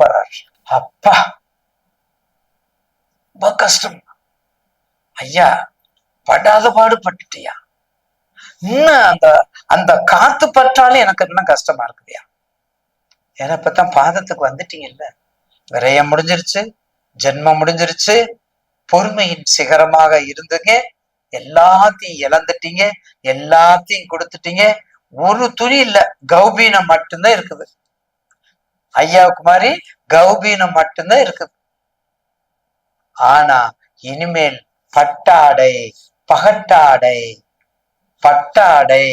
பண்றார் அப்பா ரொம்ப கஷ்டம். ஐயா படாத பாடுபட்டுட்டியா? இன்னும் அந்த அந்த காத்து பற்றாலும் எனக்கு இன்னும் கஷ்டமா இருக்குதுயா? ஏன்னா இப்பதான் பாதத்துக்கு வந்துட்டீங்கல்ல? விரயம் முடிஞ்சிருச்சு ஜென்மம் முடிஞ்சிருச்சு பொறுமையின் சிகரமாக இருந்துங்க எல்லாத்தையும் இழந்துட்டீங்க எல்லாத்தையும் கொடுத்துட்டீங்க. ஒரு துணி இல்ல கௌபீனம் மட்டும்தான் இருக்குது. ஐயாவுக்கு மாதிரி கௌபீனம் மட்டும்தான் இருக்குது. ஆனா இனிமேல் பட்டாடை பகட்டாடை பட்டாடை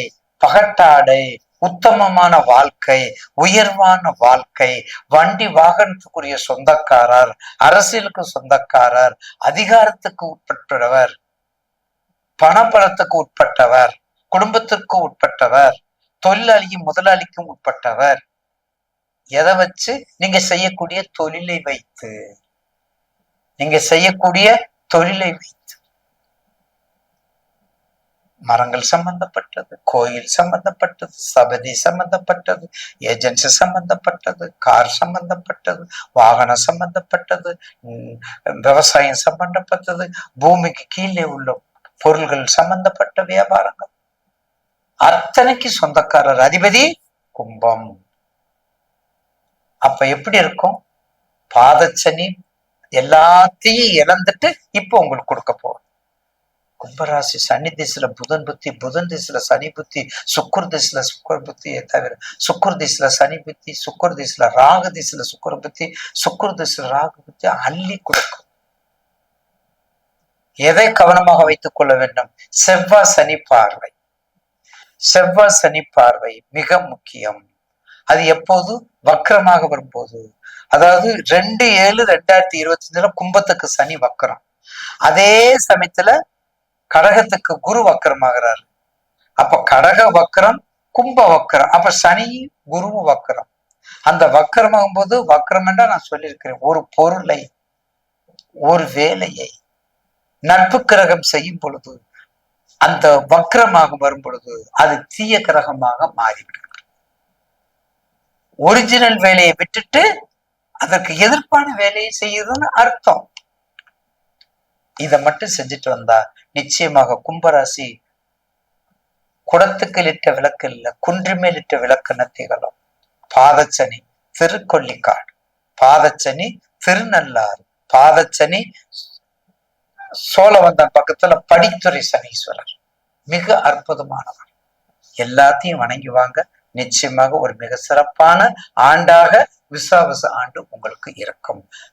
பகட்டாடை உத்தமமான வாழ்க்கை உயர்வான வாழ்க்கை வண்டி வாகனத்துக்குரிய சொந்தக்காரர் அரசியலுக்கு சொந்தக்காரர் அதிகாரத்துக்கு உட்பட்டவர் பணபலத்துக்கு உட்பட்டவர் குடும்பத்திற்கு உட்பட்டவர் தொழிலாளியும் முதலாளிக்கும் உட்பட்டவர் எதை வச்சு? நீங்க செய்யக்கூடிய தொழிலை வைத்து. நீங்க செய்யக்கூடிய தொழிலை வைத்து. மரங்கள் சம்பந்தப்பட்டது கோயில் சம்பந்தப்பட்டது சபதி சம்பந்தப்பட்டது ஏஜென்சி சம்பந்தப்பட்டது கார் சம்பந்தப்பட்டது வாகனம் சம்பந்தப்பட்டது உம், விவசாயம் சம்பந்தப்பட்டது பூமிக்கு கீழே உள்ள பொருள்கள் சம்பந்தப்பட்ட வியாபாரங்கள். அத்தனைக்கு சொந்தக்காரர் அதிபதி கும்பம். அப்ப எப்படி இருக்கும்? பாதச்சனி எல்லாத்தையும் இழந்துட்டு இப்போ உங்களுக்கு கொடுக்க போறோம். கும்பராசி சனி திசையில புதன் புத்தி புதன் திசையில சனி புத்தி சுக்கர் திசையில சுக்கர் புத்தியை தவிர சுக்கர் திசையில சனி புத்தி சுக்கர் திசையில ராகு திசையில சுக்குர புத்தி சுக்கர் திசையில ராகு புத்தி அள்ளி கொடுக்கும். எதை கவனமாக வைத்துக் கொள்ள வேண்டும்? செவ்வாய் சனி பார்வை. செவ்வாய் சனி பார்வை மிக முக்கியம். அது எப்போது? வக்கரமாக வரும்போது. அதாவது ரெண்டு ஏழு ரெண்டாயிரத்தி இருபத்தி அஞ்சுல கும்பத்துக்கு சனி வக்கரம். அதே சமயத்துல கடகத்துக்கு குரு வக்கரமாகிறாரு. அப்ப கடக வக்கரம் கும்ப வக்கரம். அப்ப சனி குருவும் வக்கரம். அந்த வக்கரமாகும் போது வக்கரம் என்றா நான் சொல்லியிருக்கிறேன். ஒரு பொருளை ஒரு வேலையை நட்பு கிரகம் செய்யும் பொழுது அந்த வக்கரமாக வரும் பொழுது அது தீய கிரகமாக மாறிவிடும். ஒரிஜினல் வேலையை விட்டுட்டு அதற்கு எதிர்ப்பான வேலையை செய்யுதுன்னு அர்த்தம். இதை மட்டும் செஞ்சுட்டு வந்தா நிச்சயமாக கும்பராசி குடத்துக்கு இட்ட விளக்கு இல்ல குன்றுமேல் இட்ட விளக்குன்னு திகழும்? பாதச்சனி திருக்கொல்லிக்காடு. பாதச்சனி திருநள்ளாறு. பாதச்சனி சோழவந்தன் பக்கத்துல படித்துறை சனீஸ்வரர். மிக அற்புதமானவர். எல்லாத்தையும் வணங்கி வாங்க. நிச்சயமாக ஒரு மிக சிறப்பான ஆண்டாக விசாவச ஆண்டு உங்களுக்கு இருக்கும்.